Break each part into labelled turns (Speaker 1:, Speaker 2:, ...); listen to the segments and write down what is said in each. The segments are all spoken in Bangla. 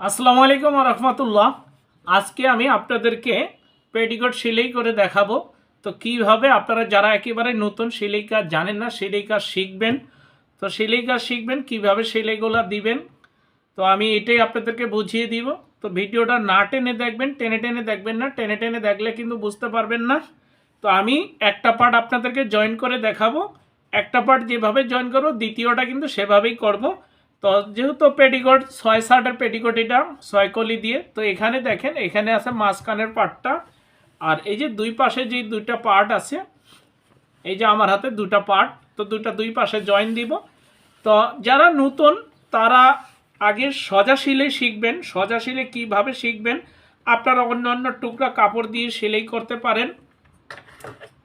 Speaker 1: আসসালামু আলাইকুম রহমতুল্লাহ। আজকে আমি আপনাদেরকে পেটিকোট সেলাই করে দেখাবো। তো কীভাবে আপনারা যারা একেবারে নতুন সেলাই কাজ জানেন না, সেলাই কাজ শিখবেন, তো সেলাই কাজ শিখবেন, কীভাবে সেলাইগুলো দিবেন, তো আমি এটাই আপনাদেরকে বুঝিয়ে দিব। তো ভিডিওটা না টেনে দেখবেন, টেনে টেনে দেখবেন না, টেনে টেনে দেখলে কিন্তু বুঝতে পারবেন না। তো আমি একটা পার্ট আপনাদেরকে জয়েন করে দেখাবো। একটা পার্ট যেভাবে জয়েন করব, দ্বিতীয়টা কিন্তু সেভাবেই করব। তো যেহেতু পেটিকোট, ছয় শার্টের পেটিকোট এটা, ছয় কলি দিয়ে, তো এখানে দেখেন, এখানে আছে মাঝখানের পার্টটা আর এই যে দুই পাশে যে দুইটা পার্ট আছে, এই যে আমার হাতে দুটা পার্ট, তো দুটা দুই পাশে জয়েন দিব। তো যারা নতুন, তারা আগে সজা শিলে শিখবেন সজা শিলে কীভাবে শিখবেন, আপনারা অন্য অন্য টুকরা কাপড় দিয়ে সেলাই করতে পারেন।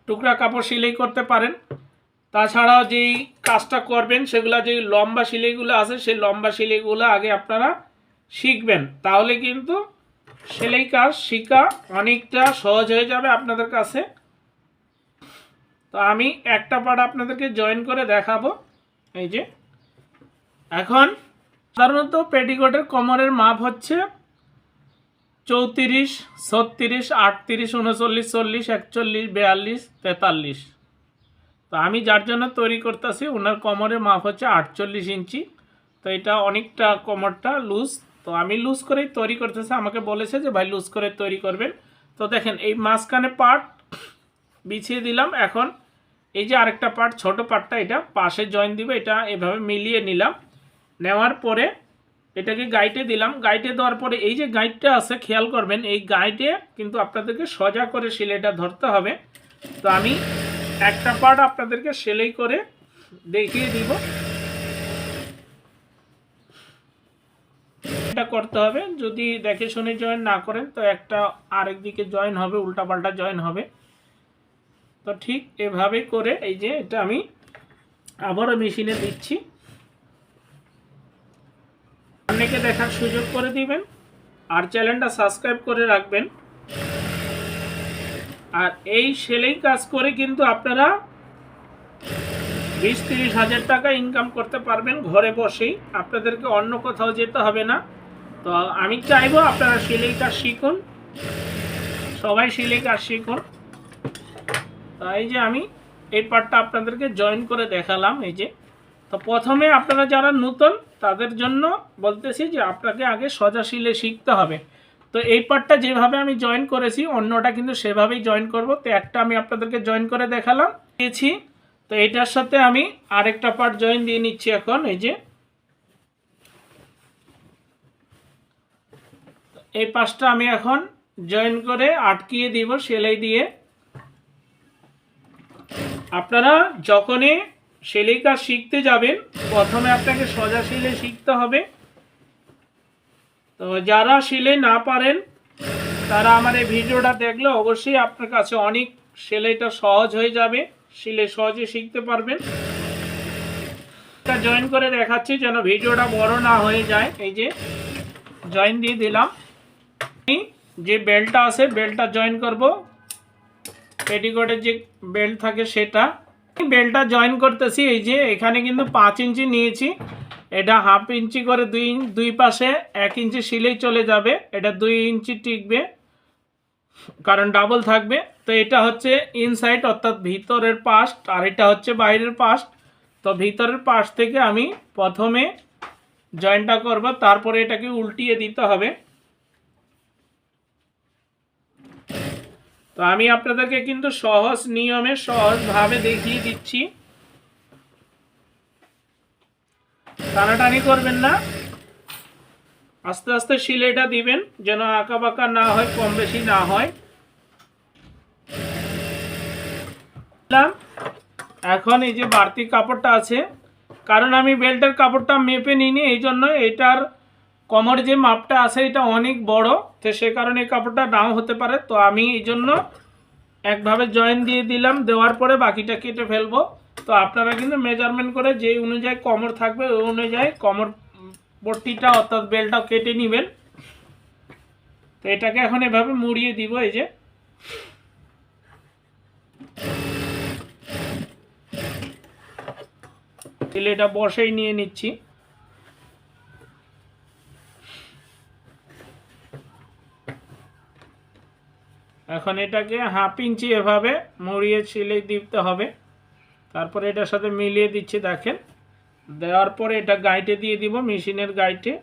Speaker 1: টুকরা কাপড় সেলাই করতে পারেন। তাছাড়াও যেই কাজটা করবেন, সেগুলো যে লম্বা সিলাইগুলো আছে, সেই লম্বা সিলাইগুলো আগে আপনারা শিখবেন। তাহলে কিন্তু সেলাই কাজ শেখা অনেকটা সহজ হয়ে যাবে আপনাদের কাছে। তো আমি একটা পার্ট আপনাদেরকে জয়েন করে দেখাবো। এই যে, এখন সাধারণত পেটিকোটের কোমরের মাপ হচ্ছে চৌত্রিশ, ছত্রিশ, আটত্রিশ, উনচল্লিশ, চল্লিশ, একচল্লিশ, বিয়াল্লিশ, তেতাল্লিশ। তো আমি যার জন্য তৈরি করতেছি, ওনার কোমরের মাপ হচ্ছে আটচল্লিশ ইঞ্চি। তো এটা অনেকটা কোমরটা লুজ তো আমি লুজ করেই তৈরি করতেছি। আমাকে বলেছে যে, ভাই লুজ করে তৈরি করবেন। তো দেখেন, এই মাঝখানে পার্ট বিছিয়ে দিলাম। এখন এই যে আরেকটা পার্ট ছোট পার্টটা এটা পাশে জয়েন দিব। এটা এভাবে মিলিয়ে নিলাম। নেওয়ার পরে এটাকে গাইটে দিলাম। গাইটে দেওয়ার পরে এই যে গাইডটা আছে, খেয়াল করবেন, এই গাইডে কিন্তু আপনাদেরকে সজা করে সেলাইটা ধরতে হবে। তো আমি একটা পার্ট আপনাদেরকে সেলাই করে দেখিয়ে দিব। এটা করতে হবে। যদি দেখে শুনে জয়েন না করেন, তো একটা আরেক দিকে জয়েন হবে, উল্টাপাল্টা জয়েন হবে। তো ঠিক এভাবে করে এই যে এটা আমি আবারও মেশিনে দিচ্ছি। অনেকে দেখার সুযোগ করে দিবেন। আর চ্যানেলটা সাবস্ক্রাইব করে রাখবেন। আর এই সেলাই কাজ করে কিন্তু আপনারা বিশ তিরিশ হাজার টাকা ইনকাম করতে পারবেন ঘরে বসেই। আপনাদেরকে অন্য কোথাও যেতে হবে না। তো আমি চাইব আপনারা সেলাই কাজ শিখুন। সবাই সেলাই কাজ শিখুন। তো এই যে আমি এই পার্টটা আপনাদেরকে জয়েন করে দেখালাম এই যে। তো প্রথমে আপনারা যারা নতুন, তাদের জন্য বলতেছি যে আপনাকে আগে সজা শিলে শিখতে হবে। তো এই পার্টটা যেভাবে আমি জয়েন করেছি, অন্যটা কিন্তু সেভাবেই জয়েন করব। তো একটা আমি আপনাদেরকে জয়েন করে দেখালাম। দিয়েছি। তো এটার সাথে আমি আরেকটা পার্ট জয়েন দিয়ে নিচ্ছি এখন, এই যে। এই পাশটা আমি এখন জয়েন করে আটকিয়ে দিব সেলাই দিয়ে। আপনারা যখনই সেলাই কাজ শিখতে যাবেন, প্রথমে আপনাকে সোজা সেলাই শিখতে হবে। তো যারা সেলাই না পারেন, তারা আমার এই ভিডিওটা দেখলে অবশ্যই আপনার কাছে অনেক সেলাইটা সহজ হয়ে যাবে, সেলাই সহজে শিখতে পারবেন। জয়েন করে দেখাচ্ছি যেন ভিডিওটা বড় না হয়ে যায়। এই যে জয়েন দিয়ে দিলাম। যে বেল্টটা আছে বেল্টটা জয়েন করব। পেটিকোটের যে বেল্ট থাকে সেটা। বেল্টটা জয়েন করতেছি, এই যে এখানে কিন্তু পাঁচ ইঞ্চি নিয়েছি। এটা হাফ ইঞ্চি করে দুই দুই পাশে এক ইঞ্চি সিলেই চলে যাবে। এটা দুই ইঞ্চি টিকবে, কারণ ডাবল থাকবে। তো এটা হচ্ছে ইনসাইড অর্থাৎ ভিতরের পাস্ট আর এটা হচ্ছে বাইরের পাস্ট তো ভিতরের পাশ থেকে আমি প্রথমে জয়েনটা করব, তারপরে এটাকে উল্টিয়ে দিতে হবে। তো আমি আপনাদেরকে কিন্তু সহজ নিয়মে সহজভাবে দেখিয়ে দিচ্ছি। টানাটানি করবেন না। আস্তে আস্তে সিলাইটা দিবেন, যেন আঁকা বাঁকা না হয়, কম বেশি না হয়। এখন এই যে বাড়তি কাপড়টা আছে, কারণ আমি বেল্টের কাপড়টা মেপে নিইনি, এই জন্য এটার কমর যে মাপটা আছে, এটা অনেক বড়, তো সে কারণে এই কাপড়টা নাও হতে পারে। তো আমি এই জন্য একভাবে জয়েন দিয়ে দিলাম, দেওয়ার পরে বাকিটা কেটে ফেলব। তো আপনারা কিন্তু মেজারমেন্ট করে যে অনুযায়ী কমর থাকবে, ওই অনুযায়ী কমর পট্টিটা অর্থাৎ বেল্টটা কেটে নেবেন। তো এটাকে এখন এভাবে মুড়িয়ে দিব, এই যে। তাহলে এটা বসেই নিয়ে নিচ্ছি। এখন এটাকে হাফ ইঞ্চি এভাবে মুড়িয়ে ছিলে দিতে হবে। তারপরে এটার সাথে মিলিয়ে দিচ্ছি, দেখেন। দেওয়ার পরে এটা গাইটে দিয়ে দিব, মেশিনের গাইটে।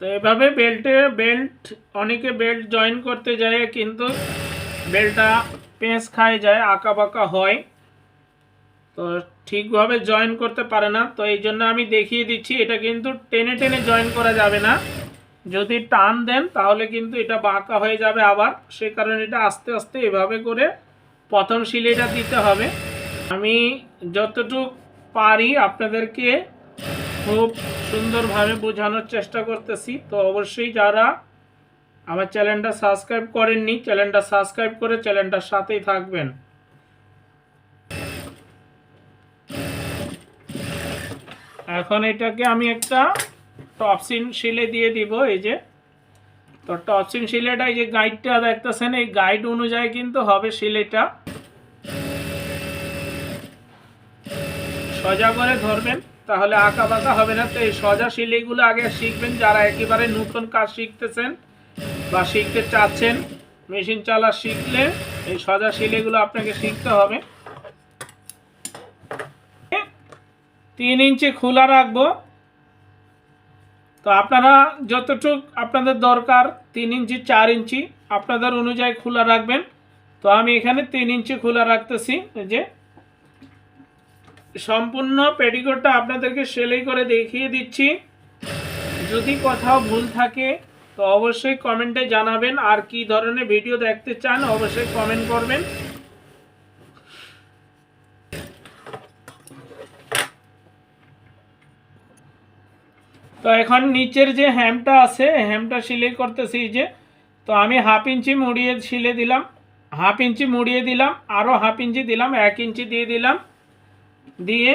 Speaker 1: তো এভাবে বেল্টে, বেল্ট, অনেকে বেল্ট জয়েন করতে যায়, কিন্তু বেল্টটা পেঁচ খায় যায় আঁকা বাঁকা হয়, তো ঠিকভাবে জয়েন করতে পারে না। তো এই জন্য আমি দেখিয়ে দিচ্ছি, এটা কিন্তু টেনে টেনে জয়েন করা যাবে না। যদি টান দেন, তাহলে কিন্তু এটা বাঁকা হয়ে যাবে আবার। সে কারণে এটা আস্তে আস্তে এভাবে করে প্রথম সিলাইটা দিতে হবে। আমি যতটুকু পারি আপনাদেরকে খুব সুন্দরভাবে বোঝানোর চেষ্টা করতেছি। তো অবশ্যই যারা আমার চ্যানেলটা সাবস্ক্রাইব করেননি, চ্যানেলটা সাবস্ক্রাইব করে চ্যানেলটার সাথেই থাকবেন। এখন এটাকে আমি একটা টপসিন শিলে দিয়ে দিব, এই যে। তো টপসিন শিলেটা এই যে গাইডটা দেখতেছেন, এই গাইড অনুযায়ী কিন্তু হবে শিলেটা। সোজা করে ধরবেন, তাহলে আঁকা বাঁকা হবে না। তো এই সোজা শিলেগুলো আগে শিখবেন, যারা একেবারে নতুন কাজ শিখতেছেন বা শিখতে চাচ্ছেন, মেশিন চালা শিখলে এই সোজা শিলিগুলো আপনাকে শিখতে হবে। তিন ইঞ্চি খোলা রাখব। তো আপনারা যতটুক আপনাদের দরকার, তিন ইঞ্চি, চার ইঞ্চি আপনাদের অনুযায়ী খোলা রাখবেন। তো আমি এখানে তিন ইঞ্চি খোলা রাখতেছি যে। সম্পূর্ণ পেটিকোটটা আপনাদেরকে সেলাই করে দেখিয়ে দিচ্ছি। যদি কোথাও ভুল থাকে তো অবশ্যই কমেন্টে জানাবেন আর কি ধরনের ভিডিও দেখতে চান অবশ্যই কমেন্ট করবেন। তো এখন নিচের যে হ্যামটা আছে হ্যামটা সিলাই করতেছি যে। তো আমি হাফ ইঞ্চি মুড়িয়ে সিলে দিলাম হাফ ইঞ্চি মুড়িয়ে দিলাম আরও হাফ ইঞ্চি দিলাম, এক ইঞ্চি দিয়ে দিলাম। দিয়ে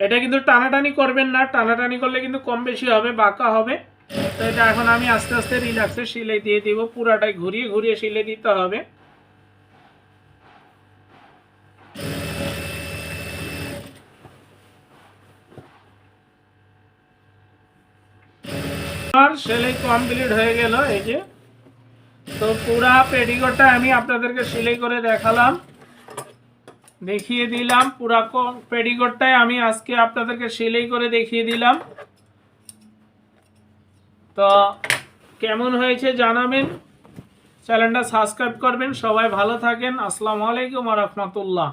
Speaker 1: এটা কিন্তু টানাটানি করবেন না, টানাটানি করলে কিন্তু কম বেশি হবে, বাঁকা হবে। তো এটা এখন আমি আস্তে আস্তে রিল্যাক্সে সিলাই দিয়ে দিব, পুরাটাই ঘুরিয়ে ঘুরিয়ে সিলে দিতে হবে। আমার সেলাই কমপ্লিট হয়ে গেল, এই যে। তো পুরা পেডিকোটটা আমি আপনাদেরকে সেলাই করে দেখালাম, দেখিয়ে দিলাম। পুরা পেডিকোটটাই আমি আজকে আপনাদেরকে সেলাই করে দেখিয়ে দিলাম। তো কেমন হয়েছে জানাবেন? চ্যানেলটা সাবস্ক্রাইব করবেন সবাই ভালো থাকেন। আসসালামু আলাইকুম রহমতুল্লাহ।